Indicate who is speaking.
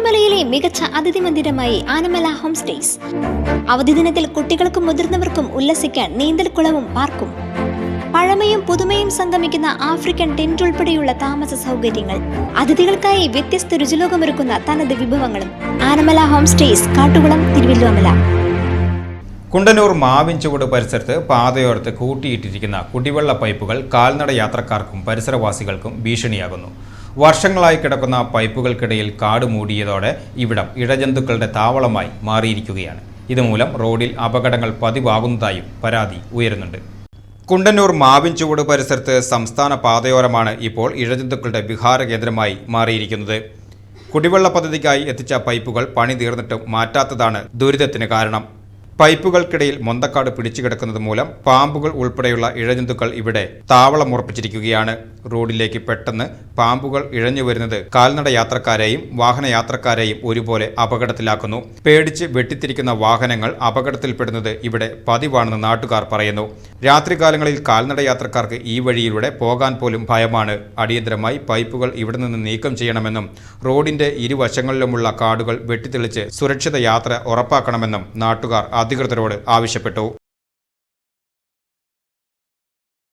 Speaker 1: തിരുവല്ലോമലയിലെ മികച്ച അതിഥി മന്ദിരമായി Anamala home stays. അവധി ദിനത്തിൽ കുട്ടികൾക്കും മുതിർന്നവർക്കും ഉല്ലസിക്കാൻ നീന്തൽക്കുളവും പാർക്കും. പഴമയും പുതുമയും സംഗമിക്കുന്ന ആഫ്രിക്കൻ ടെന്റ് ഉൾപ്പെടെയുള്ള താമസ സൗകര്യങ്ങൾ അതിഥികൾക്കായി വ്യത്യസ്ത രുചിലോകമൊരുക്കുന്ന തനത് വിഭവങ്ങളും. Anamala home stays Kattukulam Thiruvalluvamala.
Speaker 2: Kundannoor Mavinchuvadu പരിസരത്ത് പാതയോരത്ത് കൂട്ടിയിട്ടിരിക്കുന്ന കുടിവെള്ള പൈപ്പുകൾ കാൽനട യാത്രക്കാർക്കും പരിസരവാസികൾക്കും ഭീഷണിയാകുന്നു. വർഷങ്ങളായി കിടക്കുന്ന പൈപ്പുകൾക്കിടയിൽ കാട് മൂടിയതോടെ ഇവിടം ഇഴജന്തുക്കളുടെ താവളമായി മാറിയിരിക്കുകയാണ്. ഇതുമൂലം റോഡിൽ അപകടങ്ങൾ പതിവാകുന്നതായും പരാതി ഉയരുന്നുണ്ട്. കുണ്ടന്നൂർ മാവിൻചുവട് പരിസരത്ത് സംസ്ഥാന പാതയോരമാണ് ഇപ്പോൾ ഇഴജന്തുക്കളുടെ വിഹാര കേന്ദ്രമായി മാറിയിരിക്കുന്നത്. കുടിവെള്ള പദ്ധതിക്കായി എത്തിച്ച പൈപ്പുകൾ പണി തീർന്നിട്ടും മാറ്റാത്തതാണ് ദുരിതത്തിന് കാരണം. പൈപ്പുകൾക്കിടയിൽ മൊന്തക്കാട് പിടിച്ചു കിടക്കുന്നത് മൂലം പാമ്പുകൾ ഉൾപ്പെടെയുള്ള ഇഴജന്തുക്കൾ ഇവിടെ താവളമുറപ്പിച്ചിരിക്കുകയാണ്. റോഡിലേക്ക് പെട്ടെന്ന് പാമ്പുകൾ ഇഴഞ്ഞു വരുന്നത് കാൽനട യാത്രക്കാരെയും വാഹന യാത്രക്കാരെയും ഒരുപോലെ അപകടത്തിലാക്കുന്നു. പേടിച്ച് വെട്ടിത്തിരിക്കുന്ന വാഹനങ്ങൾ അപകടത്തിൽപ്പെടുന്നത് ഇവിടെ പതിവാണെന്ന് നാട്ടുകാർ പറയുന്നു. രാത്രികാലങ്ങളിൽ കാൽനട യാത്രക്കാർക്ക് ഈ വഴിയിലൂടെ പോകാൻ പോലും ഭയമാണ്. അടിയന്തരമായി പൈപ്പുകൾ ഇവിടെ നിന്ന് നീക്കം ചെയ്യണമെന്നും റോഡിന്റെ ഇരുവശങ്ങളിലുമുള്ള കാടുകൾ വെട്ടിത്തെളിച്ച് സുരക്ഷിത യാത്ര ഉറപ്പാക്കണമെന്നും നാട്ടുകാർ അധികൃതരോട് ആവശ്യപ്പെട്ടു.